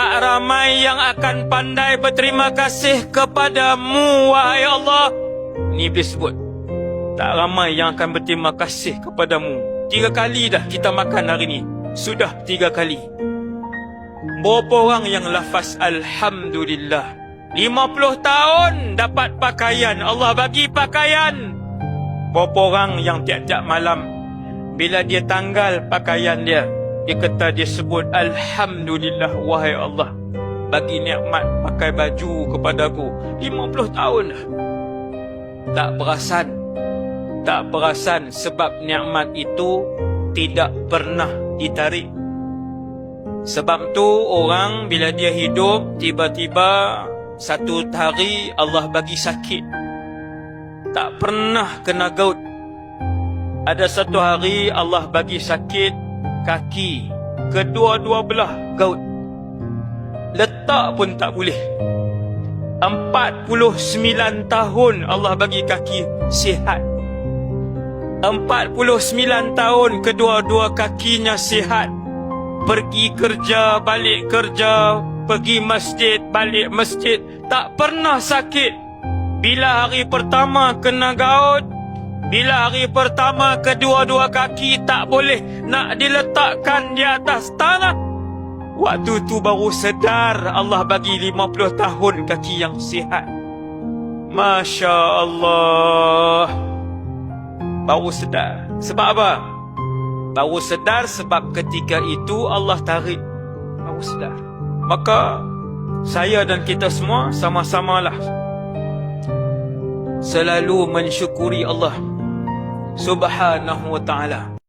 Tak ramai yang akan pandai berterima kasih kepadamu, wahai Allah. Ni Iblis sebut. Tak ramai yang akan berterima kasih kepadamu. Tiga kali dah kita makan hari ni. Sudah tiga kali. Berapa orang yang lafaz Alhamdulillah? 50 tahun dapat pakaian. Allah bagi pakaian. Berapa orang yang tiap-tiap malam bila dia tanggal pakaian dia, dia kata dia sebut Alhamdulillah wahai Allah bagi nikmat pakai baju kepadaku 50 tahun. Tak perasan. Tak perasan sebab nikmat itu tidak pernah ditarik. Sebab tu orang bila dia hidup tiba-tiba satu hari Allah bagi sakit. Tak pernah kena gout. Ada satu hari Allah bagi sakit kaki kedua-dua belah gout. Letak pun tak boleh. 49 tahun Allah bagi kaki sihat. 49 tahun kedua-dua kakinya sihat. Pergi kerja, balik kerja, pergi masjid, balik masjid, tak pernah sakit. Bila hari pertama kena gaut, bila hari pertama kedua-dua kaki tak boleh nak diletakkan di atas tanah. Waktu tu baru sedar Allah bagi 50 tahun kaki yang sihat. Masya Allah. Baru sedar. Sebab apa? Baru sedar sebab ketika itu Allah tarik. Baru sedar. Maka saya dan kita semua sama-samalah selalu mensyukuri Allah سبحانه وتعالى.